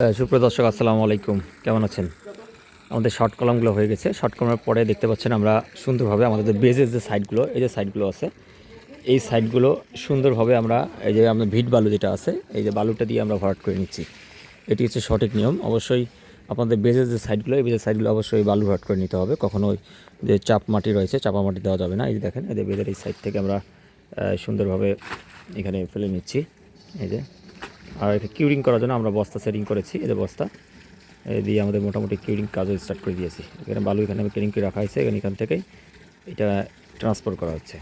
সুপ্রিয় দর্শক, আসসালামু আলাইকুম। কেমন আছেন? আমাদের শর্ট কলামগুলো হয়ে গেছে। শর্ট কলামের পরে দেখতে পাচ্ছেন আমরা সুন্দরভাবে আমাদের যে বেজের যে সাইডগুলো এই যে সাইডগুলো আছে, এই সাইডগুলো সুন্দরভাবে আমরা, এই যে আমাদের ভিট বালু যেটা আছে, এই যে বালুটা দিয়ে আমরা ভরাট করে নিচ্ছি। এটি হচ্ছে সঠিক নিয়ম। অবশ্যই আপনাদের বেজের যে সাইডগুলো এই বেজের সাইডগুলো অবশ্যই বালু ভরাট করে নিতে হবে। কখনো যে চাপ মাটি রয়েছে, চাপা মাটি দেওয়া যাবে না। এই যে দেখেন, এই যে বেজের এই সাইড থেকে আমরা সুন্দরভাবে এখানে ফেলে নিচ্ছি। এই যে আর এটা কিউরিং করার জন্য আমরা বস্তা সেটিং করেছি এদের বস্তা। দিয়ে আমাদের মোটামুটি কিউরিং কাজও স্টার্ট করে দিয়েছি। এখানে বালু এখানে কিউরিং করে রাখা হয়েছে, এখানে এখান থেকেই এটা ট্রান্সফার করা হচ্ছে।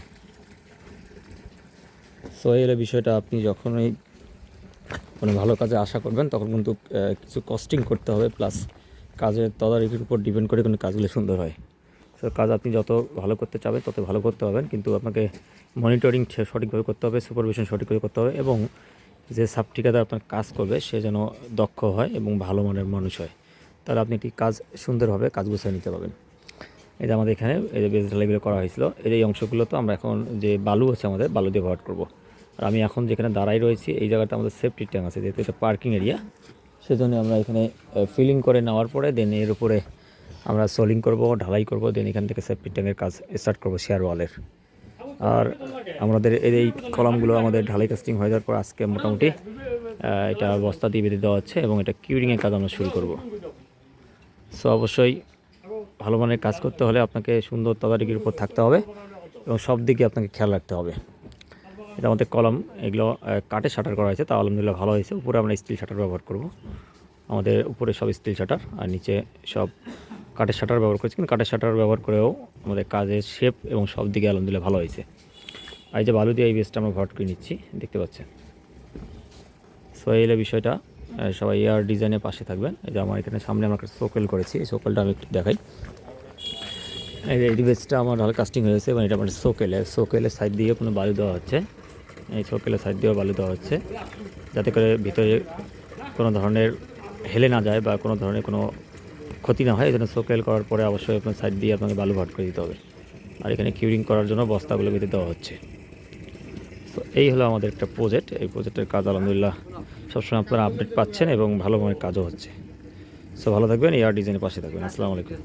সো এই বিষয়টা। আপনি যখনই কোনো ভালো কাজে আশা করবেন, তখন কিন্তু কিছু কস্টিং করতে হবে প্লাস কাজের তদারকির উপর ডিপেন্ড করে কিন্তু কাজগুলো সুন্দর হয়। সো কাজ আপনি যত ভালো করতে চাবেন তত ভালো করতে পারবেন, কিন্তু আপনাকে মনিটরিং সঠিকভাবে করতে হবে সুপারভিশন সঠিকভাবে করতে হবে, এবং যে সাব ঠিকাদার আপনার কাজ করবে, সে যেন দক্ষ হয় এবং ভালো মানের মানুষ হয়। তাহলে আপনি একটি কাজ সুন্দরভাবে কাজ গুছিয়ে নিতে পারবেন। এই যে আমাদের এখানে, এই যে বেজ ঢালাইগুলো করা হয়েছিল এর এই অংশগুলো তো আমরা এখন যে বালু আছে আমাদের, বালু দিয়ে ব্যবহার করব। আর আমি এখন যেখানে দাঁড়াই রয়েছি, এই জায়গাটা আমাদের সেফটি ট্যাঙ্ক আছে, যেহেতু এটা পার্কিং এরিয়া সেজন্য আমরা এখানে ফিলিং করে নেওয়ার পরে দেন এর উপরে আমরা সোলিং করব, ঢালাই করব দেন এখান থেকে সেফটি ট্যাঙ্কের কাজ স্টার্ট করব শেয়ার ওয়ালের আর আমাদের এই কলামগুলো আমাদের ঢালাই কাস্টিং হয়ে যাওয়ার পর আজকে মোটামুটি এটা বস্তা দিয়ে বেঁধে দেওয়া হচ্ছে এবং এটা কিউরিংয়ের কাজ আমরা শুরু করব। সো অবশ্যই ভালো মানের কাজ করতে হলে আপনাকে সুন্দর তদারকির উপর থাকতে হবে এবং সব দিকে আপনাকে খেয়াল রাখতে হবে। এটা আমাদের কলম, এগুলো কাঠের শাটার করা হয়েছে তা আলহামদুলিল্লাহ ভালো হয়েছে। উপরে আমরা স্টিল শাটার ব্যবহার করব। আমাদের উপরে সব স্টিল শাটার আর নিচে সব কাঠের শাটার ব্যবহার করেছি, কিন্তু কাঠের শাটার ব্যবহার করেও আমাদের কাজের শেপ এবং সব দিকে আলহামদুলিল্লাহ ভালো হয়েছে। আর যে বালু দিয়ে এই বেসটা আমরা ভট করে নিচ্ছি, দেখতে পাচ্ছেন। সো এই বিষয়টা। সবাই এয়ার ডিজাইনের পাশে থাকবেন। এই যে আমার এখানে সামনে আমরা একটা সোকেল করেছি, এই সোকেলটা আমি একটু দেখাই। এই যে বেসটা আমার হাল কাস্টিং হয়েছে এবং এটা আমার সোকেলে সোকেলের সাইড দিয়ে কোনো বালু দেওয়া হচ্ছে। এই সোকেলের সাইড দিয়েও বালু দেওয়া হচ্ছে, যাতে করে ভিতরে কোনো ধরনের হেলে না যায় বা কোনো ধরনের কোনো ক্ষতি না হয়, এই জন্য সোকেল করার পরে অবশ্যই আপনার সাইড দিয়ে আপনাকে বালু ভাট করে দিতে হবে। আর এখানে কিউরিং করার জন্য বস্তাগুলো বেঁধে দেওয়া হচ্ছে। তো এই হলো আমাদের একটা প্রজেক্ট এই প্রজেক্টের কাজ আলহামদুলিল্লাহ সবসময় আপনারা আপডেট পাচ্ছেন এবং ভালোভাবে কাজও হচ্ছে। সো ভালো থাকবেন এয়ার ডিজাইনের পাশে থাকবেন। আসসালামু আলাইকুম।